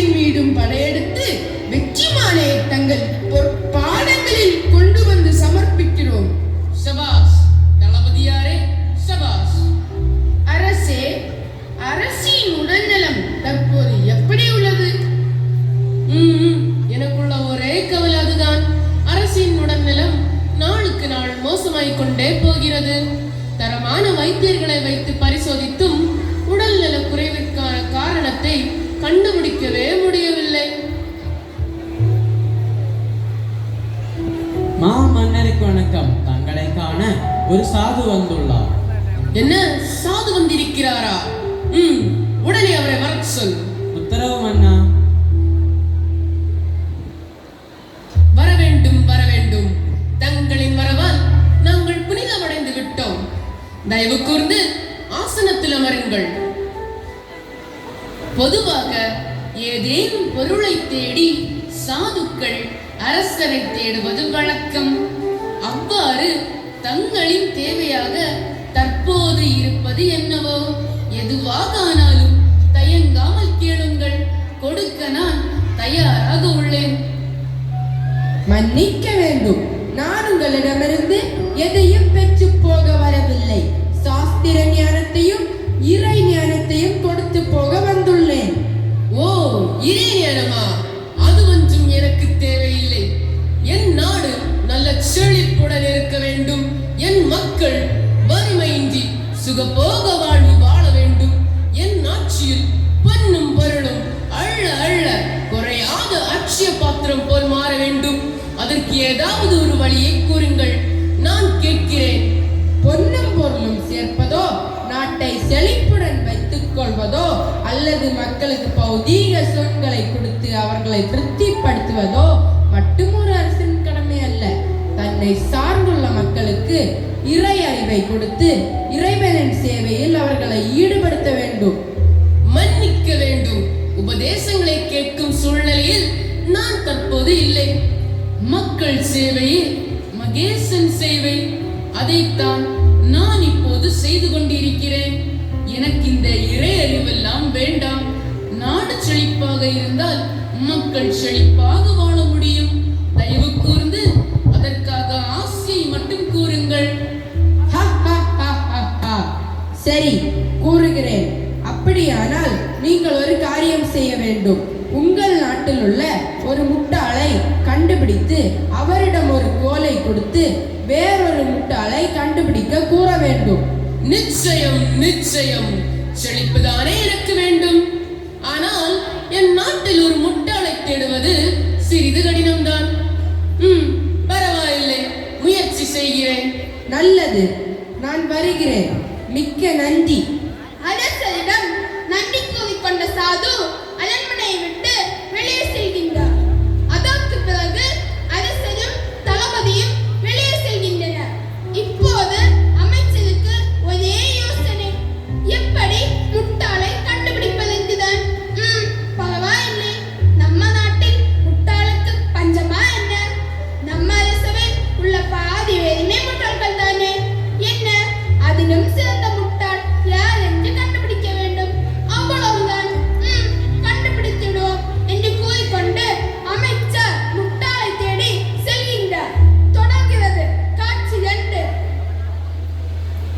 மீண்டும் மீதும் படையெடுத்து வெற்றி மாலையை தங்கள் ஒரு சாது வந்துள்ளார். என்ன? சாது வந்திருக்கிறாரா? ம் உடனே அவரை வரச் சொல். உத்தரவு மன்னா. வர வேண்டும் வர வேண்டும் தங்களின் வரவால் நாங்கள் புனிதமடைந்து விட்டோம். தயவு கூர்ந்து ஆசனத்தில் அமருங்கள். பொதுவாக ஏதேனும் பொருளை தேடி சாதுக்கள் அரசரை தேடுவது வழக்கம். அவ்வாறு தங்களின் தேவையாக தற்போது இருப்பது என்னவோ? எதுவாக ஆனாலும் தயங்காமல் கேளுங்கள். கொடுக்க நான் தயாராக உள்ளேன். மன்னிக்க வேண்டும். நான் உங்களிடமிருந்து எதையும் பெற்று போக வரவில்லை. சாஸ்திர ஞானத்தையும் இறை ஞானத்தையும் கொடுத்து போக வந்துள்ளேன். ஓ இறையனமா அது செழிப்புடன் வைத்துக் கொள்வதோ அல்லது மக்களுக்கு பௌதீக சொற்களை கொடுத்து அவர்களை திருப்திப்படுத்துவதோ மட்டும் ஒரு அரசின் கடமை அல்ல. தன்னை சார்ந்துள்ள மக்களுக்கு இறை அறிவை கொடுத்து இறைவனின் சேவையில் அவர்களை ஈடுபடுத்த வேண்டும். மன்னிக்க வேண்டும். உபதேசங்களை கேட்கும் சூழ்நிலையில் நான் தற்போது இல்லை. மக்கள் சேவையில் மகேசன் சேவை. அதைத்தான் நான் இப்போது செய்து கொண்டிருக்கிறேன். செழிப்பாக இருந்தால் மக்கள் செழிப்பாக வாழ முடியும். தயவு கூர்ந்து அதற்காக ஆசையை மட்டும் கூறுங்கள். ஹ, ஹ, ஹ, ஹ, ஹ. சரி கூறுகிறேன். அப்படியானால் நீங்கள் ஒரு காரியம் செய்ய வேண்டும். உங்கள் நாட்டில் உள்ள ஒரு முட்டாளை கண்டுபிடித்து அவரிடம் ஒரு கோலை கொடுத்து வேறொரு முட்டாளை கண்டுபிடிக்க கூற வேண்டும். நிச்சயம் நிச்சயம். செழிப்புதானே எனக்கு வேண்டும். ஆனால் என் நாட்டில் ஒரு முட்டாளை தேடுவது சிறிது கடினம்தான். ம் பரவாயில்லை முயற்சி செய்கிறேன். நல்லது நான் வருகிறேன். மிக்க நன்றி. அரசரிடம் நன்றி கூறிக்கொண்ட சாது அரண்மனையை விட்டு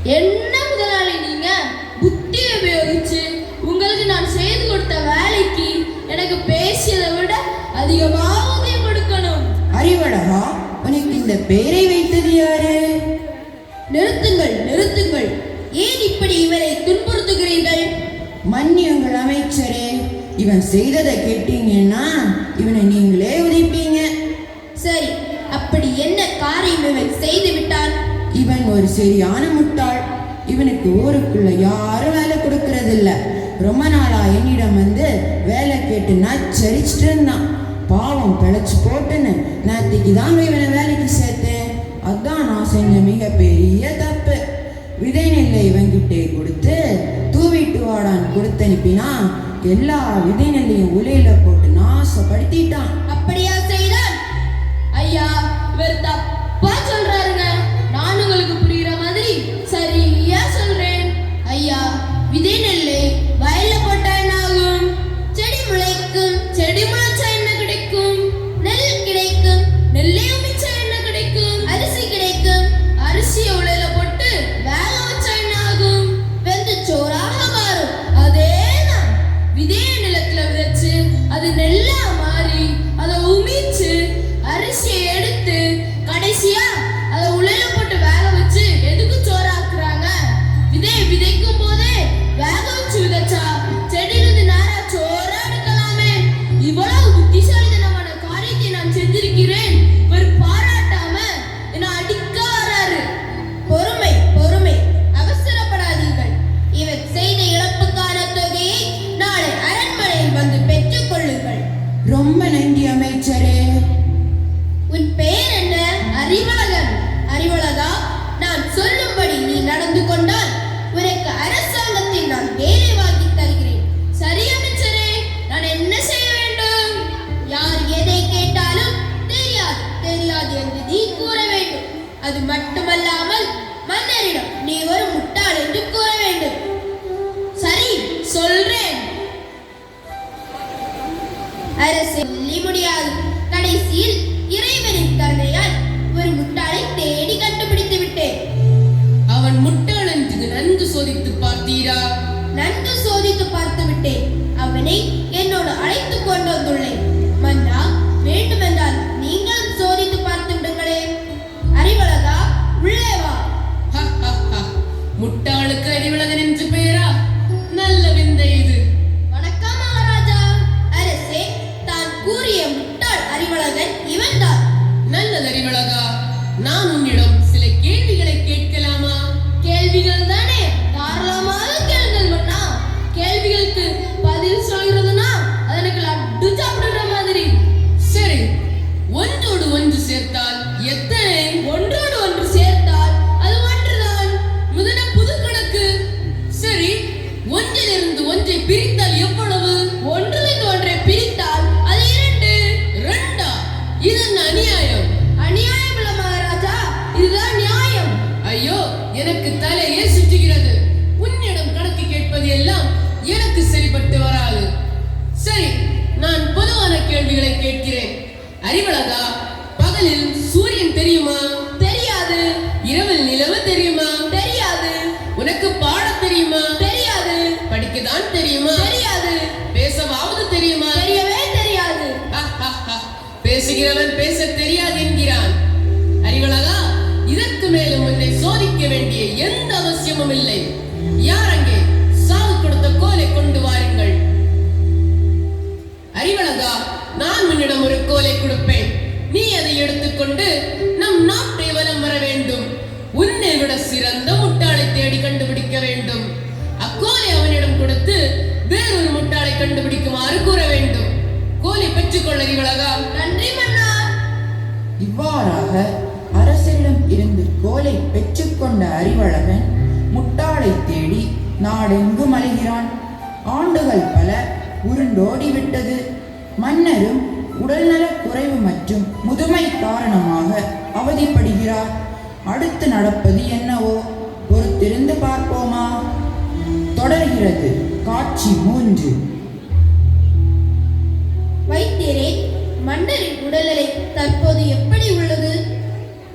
என்ன முதலாளி நீங்க? புத்தி உபயோகிச்சு உங்களுக்கு நான் செய்து கொடுத்த வேலைக்கு எனக்கு பேசியதை விட அதிகமாக ஊதியம் கொடுக்கணும். அறிவழகா உனக்கு இந்த பெயரை வைத்தது யாரு? நிறுத்துங்கள் நிறுத்துங்கள். ஏன் இப்படி இவரை துன்புறுத்துகிறீர்கள்? மன்னியுங்கள் அமைச்சரே. இவன் செய்ததை கேட்டீங்கன்னா இவனை நீங்களே உதைப்பீங்க. சரி அப்படி என்ன காரியம் இவன் செய்து இவன் ஒரு சரியான முட்டாள். இவனுக்கு ஊருக்குள்ள யாரும் வேலை கொடுக்கறது இல்ல ரொம்ப நாளா என்னிடம் வந்து வேலை கேட்டு நச்சரிச்சிட்டு இருந்தான் பாவம் பிழைச்சு போட்டுன்னு நேற்றுக்கு தான் இவனை வேலைக்கு சேர்த்தேன். அதான் நான் செஞ்ச மிகப்பெரிய தப்பு. விதை நெல்லை இவன்கிட்டே கொடுத்து தூவிட்டு வாடான்னு கொடுத்து அனுப்பினா எல்லா விதை நெல்லையும் உலையில போட்டு நாசப்படுத்திட்டான். அப்படியா செய்தான்? ஐயா இவர் அநியாயம் அநியாயம் பேசுகிறவன் பேச தெரியாது என்கிறான். அறிவழகா இதற்கு மேலும் உன்னை சோதிக்க வேண்டிய எந்த அவசியமும் இல்லை. யார் அங்கே சாவு கொடுத்த கோலை கொண்டு வாருங்கள். அறிவழகா நான் உன்னிடம் ஒரு கோலை கொடுப்பேன். நீ அதை எடுத்துக்கொண்டு நம் நாட்டை வலம் வர வேண்டும். உன்னை விட சிறந்த முட்டாளை தேடி கண்டுபிடிக்க வேண்டும். அக்கோலை அவனிடம் கொடுத்து வேறொரு முட்டாளை கண்டுபிடிக்குமாறு கூற வேண்டும். கோலை பெற்றுக்கொள்ள அறிவழகா. இவ்வாறாக அரசரிடம் இருந்து கோலை பெற்றுக்கொண்ட அறிவழகன் முட்டாளை தேடி நாடெங்கும் அலைகிறான் ஆண்டுகள் பல உருண்டோடிவிட்டது. மன்னரும் உடல்நல குறைவு மற்றும் முதுமை காரணமாக அவதிப்படுகிறார். அடுத்து நடப்பது என்னவோ? ஒரு பொறுத்திருந்து பார்ப்போமா? தொடர்கிறது காட்சி மூன்று. வைத்தியரே மன்னரின் உடல்நிலை தற்போது எப்படி உள்ளது?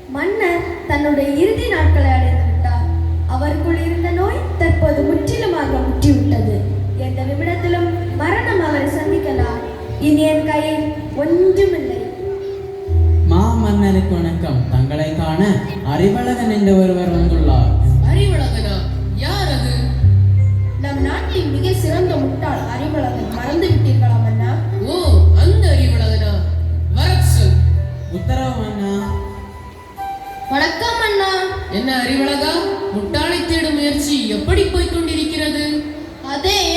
மன்னர் தன்னுடைய இறுதி நாட்களை அடைந்து விட்டார். அவருக்குள் இருந்த நோய் தற்போது முற்றிலுமாக முற்றிவிட்டது. எந்த நிமிடத்திலும் மரணம் அவரை சந்திக்கலாம். இனி என் கையில் ஒன்றுமில்லை. மாமன்னருக்கு வணக்கம். தங்களை காண அறிவழகன் என்று ஒருவர் வந்துள்ளார். அறிவழகனா? யார் அது? நம் நாட்டின் மிக சிறந்த முட்டாள் அறிவழகன் மறந்து விட்டீர்களா cadê?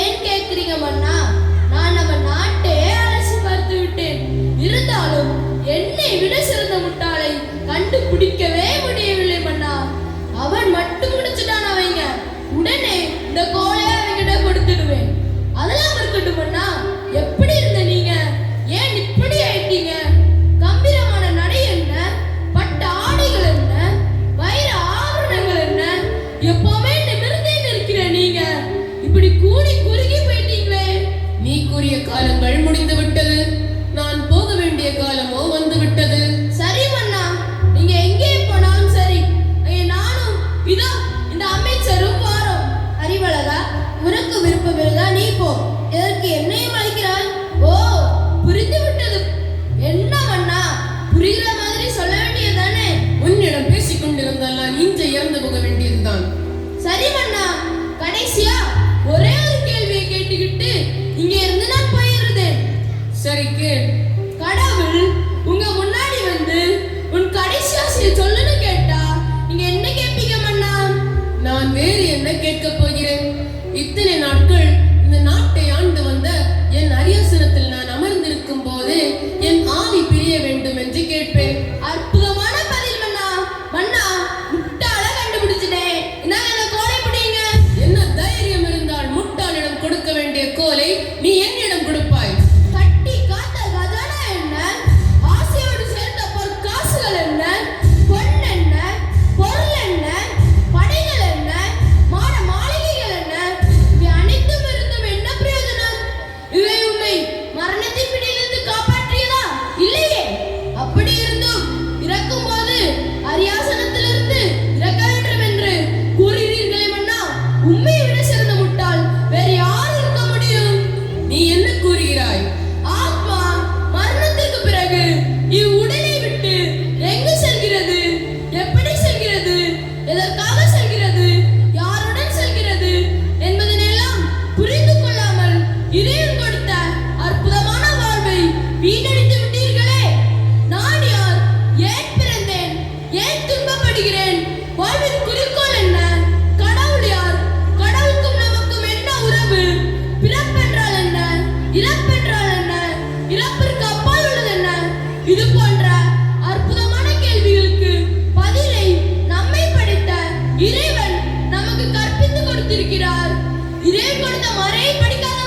இதயம் கொடுத்த அற்புதமான வாழ்வை வீணடித்து விட்டீர்களே. நான் யார்? ஏன் பிறந்தேன்? ஏன் துன்பப்படுகிறேன்? வாழ்வின் குறிக்கோள் என்ன? கடவுள் யார்? கடவுளுக்கும் நமக்கும் என்ன உறவு? பிறப்பென்றால் என்ன? இறப்பென்றால் என்ன? இறப்பிற்கு அப்பால் உள்ளது என்ன? இது போன்ற அற்புதமான கேள்விகளுக்கு பதிலை நம்மை படைத்த இறைவன் நமக்கு கற்பித்துக் கொடுத்திருக்கிறார். இதே கொடுத்த மறையை படிக்காத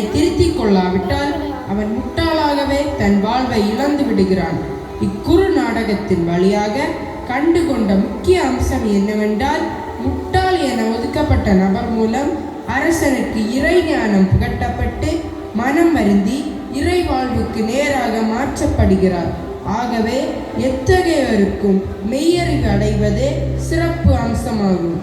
தன்னை திருத்திக் கொள்ளாவிட்டால் அவன் முட்டாளாகவே தன் வாழ்வை இழந்து விடுகிறான். இக்குறு நாடகத்தின் வழியாக கண்டுகொண்ட முக்கிய அம்சம் என்னவென்றால் முட்டாள் என ஒதுக்கப்பட்ட நபர் மூலம் அரசனுக்கு இறை ஞானம் புகட்டப்பட்டு மனம் வருந்தி இறை வாழ்வுக்கு நேராக மாற்றப்படுகிறார். ஆகவே எத்தகையோருக்கும் மெய்யறிவு அடைவதே சிறப்பு அம்சமாகும்.